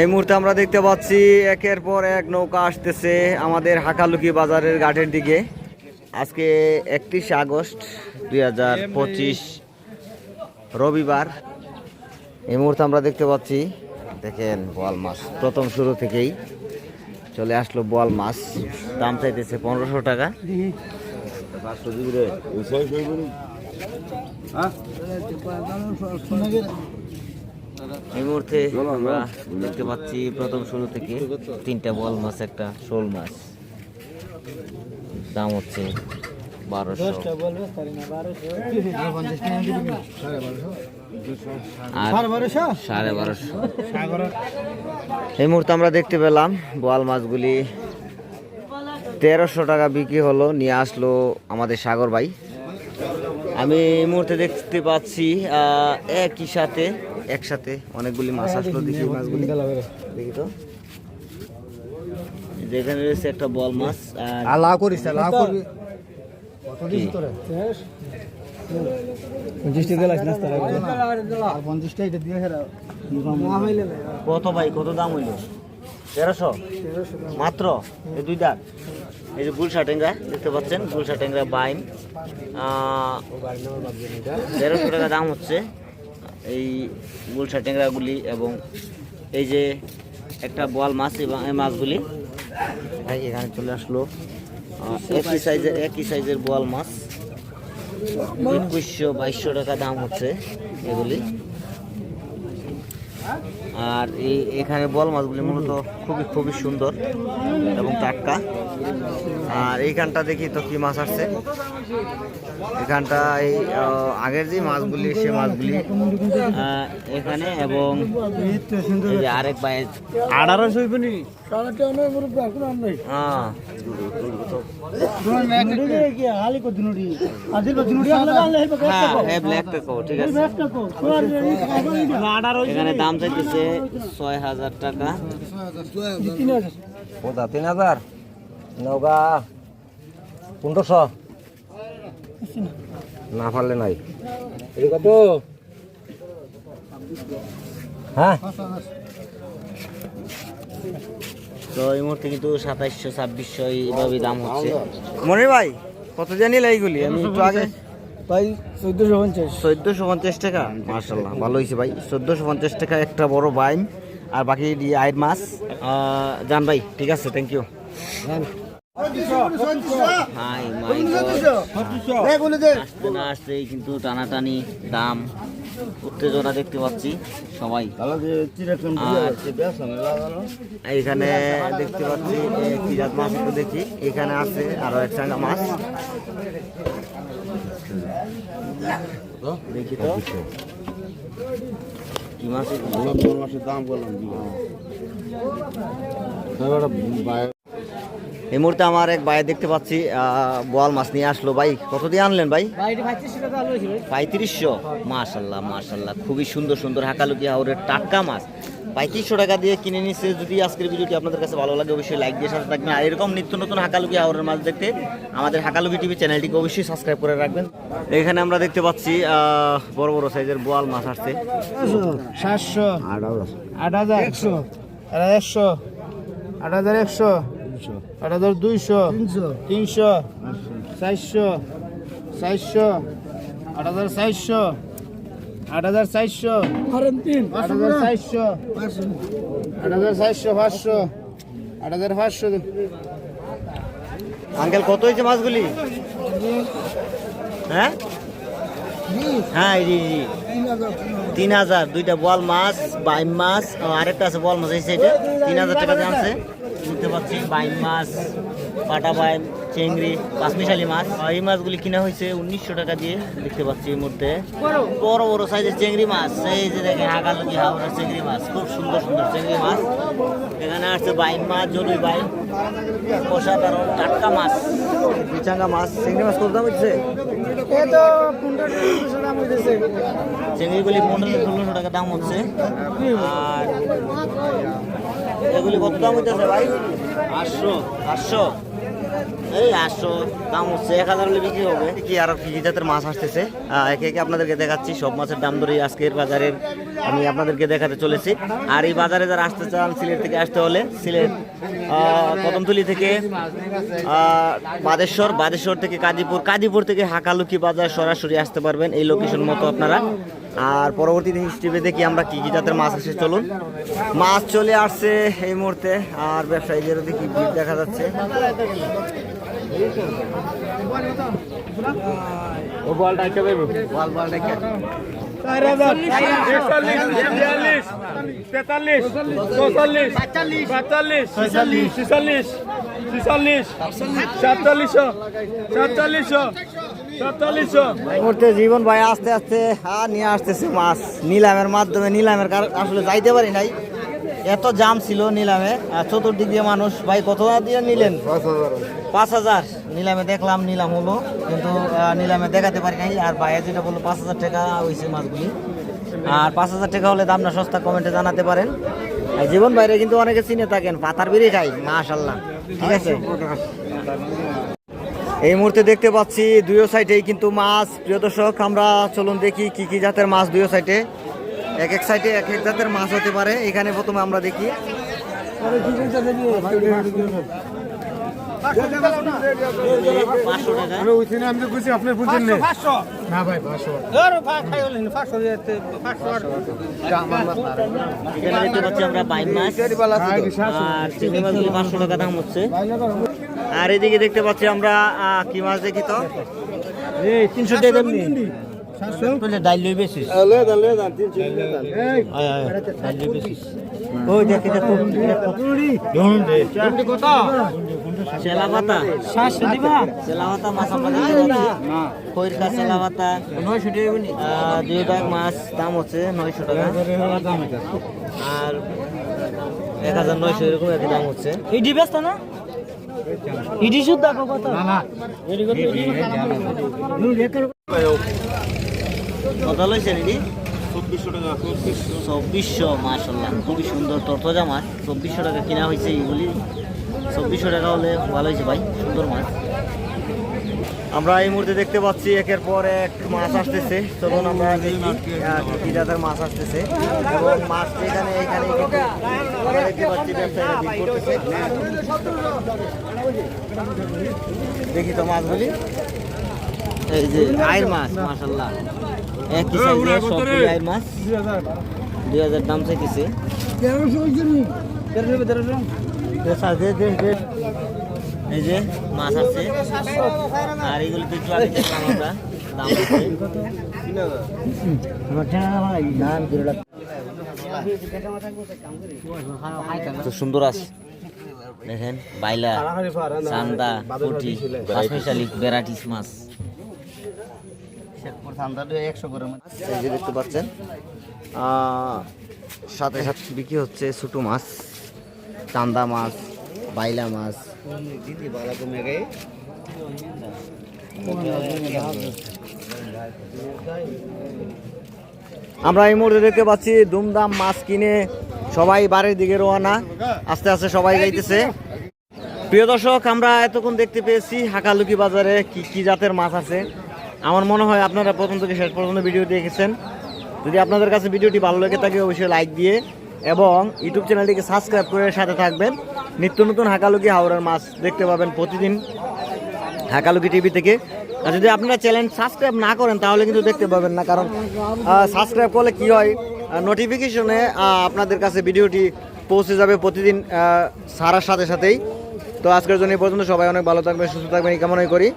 এই মুহূর্তে আমরা দেখতে পাচ্ছি একের পর এক নৌকা আসতেছে আমাদের হাকালুকি বাজারের ঘাটের দিকে। আজকে একত্রিশে আগস্ট দুই হাজার পঁচিশ রবিবার। এই মুহূর্তে আমরা দেখতে পাচ্ছি, দেখেন বোয়াল মাছ, প্রথম শুরু থেকেই চলে আসলো বোয়াল মাছ। দাম চাইতেছে পনেরোশো টাকা। এই মুহূর্তে আমরা দেখতে পাচ্ছি প্রথম শুরু থেকে তিনটা বল মাছ একটা শোল মাছ। দাম হচ্ছে বারোশো। সাড়ে বারোশো? এই মুহূর্তে আমরা দেখতে পেলাম বোয়াল মাছগুলি তেরোশো টাকা বিক্রি হলো নিয়ে আসলো আমাদের সাগর ভাই। আমি এই মুহূর্তে দেখতে পাচ্ছি আহ, একই সাথে একসাথে অনেকগুলি মাছ আসলো দেখি মাছগুলি দেখি তো। যেখানে রয়েছে একটা বল মাছ আলা করিস আলা করবি। কত ভাই কত দাম হইল? তেরোশো? মাত্র? এই দুই দাগ এই যে গুলশা টেঙ্গা দেখতে পাচ্ছেন গুলশা টেঙ্গা বাইন। তেরোশো টাকা দাম হচ্ছে। এই গুলশা ট্যাংরাগুলি এবং এই যে একটা বল মাছ এবং এই মাছগুলি। ভাই এখানে চলে আসলো একই সাইজের একই সাইজের বোয়াল মাছ। একুশশো বাইশশো টাকা দাম হচ্ছে এগুলি। আর এই এখানে বল মাছগুলি মূলত খুবই খুবই সুন্দর এবং টাটকা। আর এইখানটা দেখি তো কি মাছ আসছে। এখানটা এই আগের যে মাছগুলি সে মাছগুলি এখানে এবং হ্যাঁ এখানে দাম চাইতেছে না পারলে নাই। এটা কত? হ্যাঁ? তো এই মুহূর্তে কিন্তু সাতাইশশো ছাব্বিশশো এইভাবে দাম হচ্ছে। মনির ভাই কত জানি এইগুলি? আমি একটু আগে ভাই চোদ্দশো পঞ্চাশ। চোদ্দোশো পঞ্চাশ টাকা? মার্শাল্লাহ ভালো হয়েছে ভাই। চোদ্দোশো পঞ্চাশ টাকা একটা বড় বাইম আর বাকি দিয়ে আয়ের মাছ। যান ভাই ঠিক আছে থ্যাংক ইউ আসতে না আসতেই কিন্তু টানাটানি দাম। উত্তেজনা দেখতে পাচ্ছি সবাই। এখানে দেখতে পাচ্ছি এ, কি জাত মাছ একটু দেখি। এখানে আছে আরও এক চাঙ্গা মাছ। দেখি তো। কি মাছ? এগুলো? এই মুহূর্তে আমার এক ভাই দেখতে পাচ্ছি বোয়াল মাছ নিয়ে আসলো। ভাই কত দিয়ে আনলেন ভাই? পঁয়ত্রিশশো মাশাল্লাহ মাশাল্লাহ খুবই সুন্দর সুন্দর হাকালুকি হাওরের টাটকা মাছ। পঁয়ত্রিশশো টাকা দিয়ে কিনে নিচ্ছে যদি আজকের ভিডিওটি আপনাদের কাছে ভালো লাগে অবশ্যই লাইক দিয়ে সাথে থাকবেন। আর এরকম নিত্য নতুন হাকালুকি হাওরের মাছ দেখতে আমাদের হাকালুকি টিভি চ্যানেলটিকে অবশ্যই সাবস্ক্রাইব করে রাখবেন। এখানে আমরা দেখতে পাচ্ছি আহ, বড় বড় সাইজের বোয়াল মাছ আসছে। সাতশো আট হাজার। একশো আট হাজার একশো আট হাজার একশো। আট হাজার দুইশো তিনশো। চারশো চারশো আট হাজার চারশো আট হাজার চারশো আট হাজার চারশো আট হাজার চারশো পাঁচশো আট হাজার পাঁচশো। আঙ্কেল কত হয়েছে মাছগুলি? হ্যাঁ? হ্যাঁ জি জি তিন হাজার দুইটা বল মাছ বাইম মাছ ও, আরেকটা আছে বল মাছ এই সাইডে তিন হাজার টাকা দিয়ে আনছে। দেখতে পাচ্ছি বাইম মাছ পাটা বাইম চিংড়ি পাঁচমিশালি মাছ। আর এই মাছগুলি কিনা হয়েছে উনিশশো টাকা দিয়ে দেখতে পাচ্ছি এই মুহূর্তে। বড়। বড় সাইজের চিংড়ি মাছ। এই যে দেখেন হাগালুকি হাওড়ার চিংড়ি মাছ। খুব সুন্দর সুন্দর চিংড়ি মাছ। এখানে আসছে বাইম মাছ জলুই বাইম অসাধারণ টাটকা মাছ। বিচাঙ্গা মাছ চিংড়ি মাছ কত দাম হচ্ছে চিংড়িগুলি পনেরো ষোলোশো টাকা দাম হচ্ছে। আর এগুলি কত দাম হইতেছে ভাই? আটশো আটশো এই আটশো দাম হচ্ছে এক হাজার হলে বিক্রি হবে। কি আর কি কি জাতের মাছ আসতেছে? একে একে আপনাদেরকে দেখাচ্ছি সব মাছের দাম ধরেই আজকের বাজারের আমি আপনাদেরকে দেখাতে চলেছি। আর এই বাজারে যারা আসতে চান সিলেট থেকে আসতে হলে, সিলেট কদমতলি থেকে বাদেশ্বর বাদেশ্বর থেকে কাজীপুর কাজীপুর থেকে হাকালুকি বাজার সরাসরি আসতে পারবেন এই লোকেশন মতো আপনারা। আর পরবর্তীতে হিস্ট্রিতে দেখি আমরা কী কী জাতের মাছ আসে, চলুন। মাছ চলে আসছে এই মুহূর্তে, আর ব্যবসায়ীদেরও দেখি ভিড় দেখা যাচ্ছে। বল বল ডাকে। তেতাল্লিশ তেতাল্লিশ চৌচল্লিশ পঁয়তাল্লিশ ছিচল্লিশ ছিচল্লিশ সাতচল্লিশশো সাতচল্লিশশো সাতচল্লিশশো। মুহূর্তে জীবন ভাই আস্তে আস্তে আর নিয়ে আসতেছে মাছ। নিলামের মাধ্যমে নিলামের কার- আসলে যাইতে পারি নাই। এত জাম ছিল নিলামে। আর চতুর্দিক দিয়ে মানুষ ভাই কত দিয়ে নিলেন? পাঁচ হাজার। নিলামে দেখলাম, নিলাম হলো। কিন্তু নিলামে দেখাতে পারি নাই। আর ভাইয়া যেটা বলল, পাঁচ হাজার টাকা হয়েছে মাছগুলি। আর পাঁচ হাজার টাকা হলে দামটা সস্তা কমেন্টে জানাতে পারেন। আর জীবন বাইরে কিন্তু অনেকে চিনে থাকেন, পাতার বিড়ি খাই মাশাল্লাহ ঠিক আছে? এই মুহূর্তে দেখতে পাচ্ছি দুইও সাইডেই কিন্তু মাছ। প্রিয় দর্শক, আমরা চলুন দেখি কি কি জাতের মাছ দুইও সাইডে এক এক সাইডে এক এক জাতের মাছ হতে পারে। এখানে প্রথমে আমরা দেখি। পাঁচশো টাকা। দাম হচ্ছে আর এদিকে দেখতে পাচ্ছি আমরা কি মাছ দেখি তো? তিনশো টাকা লই বেশি দেখি দুই ব্যাগ মাছ দাম হচ্ছে নয়শো টাকা আর এক হাজার নয়শো এরকম দাম হচ্ছে ইডি ব্যস্ত না ইডি শুদ্ধ কত লইছে রেডি চব্বিশশো মাসাল্লাহ খুবই সুন্দর তরতাজা মাছ। চব্বিশশো টাকা কিনা হয়েছে এইগুলি চব্বিশশো টাকা হলে ভালো হয়েছে ভাই সুন্দর মাছ। আমরা এই মুহূর্তে দেখতে পাচ্ছি একের পর এক মাছ আসতেছে। চলুন আমরা জাতের মাছ আসতেছে। এবং মাছ এখানে এখানে দেখতে পাচ্ছি ব্যবসায়ীরা বিক্রি করতেছে। দেখি তো মাছগুলি। এই যে মাছ মাছ। দুই হাজার দাম এই যে মাছ আছে। সুন্দর আছে। দেখেন, বাইলা, চান্দা, পুটি ভ্যারাইটিস মাছ। এই যে দেখতে পাচ্ছেন আহ, সাথে সাথে বিক্রি হচ্ছে ছোটো মাছ চান্দা মাছ বাইলা মাছ। আমরা এই মুহূর্তে দেখতে পাচ্ছি দুমদাম মাছ কিনে সবাই বাড়ির দিকে রোয়ানা আস্তে আস্তে সবাই যাইতেছে। প্রিয় দর্শক আমরা এতক্ষণ দেখতে পেয়েছি হাকালুকি বাজারে কি কি জাতের মাছ আছে। আমার মনে হয় আপনারা প্রথম থেকে শেষ পর্যন্ত ভিডিও দেখেছেন। যদি আপনাদের কাছে ভিডিওটি ভালো লেগে থাকে অবশ্যই লাইক দিয়ে এবং ইউটিউব চ্যানেলটিকে সাবস্ক্রাইব করে সাথে থাকবেন। নিত্য নতুন হাকালুকি হাওড়ার মাছ দেখতে পাবেন প্রতিদিন হাকালুকি টিভি থেকে। আর যদি আপনারা চ্যানেল সাবস্ক্রাইব না করেন, তাহলে কিন্তু দেখতে পাবেন না, কারণ সাবস্ক্রাইব করলে কি হয় নোটিফিকেশনে আপনাদের কাছে ভিডিওটি পৌঁছে যাবে প্রতিদিন সারার সাথে সাথেই। তো আজকের জন্য এই পর্যন্ত। সবাই অনেক ভালো থাকবেন, সুস্থ থাকবেন, এই কামনাই করি।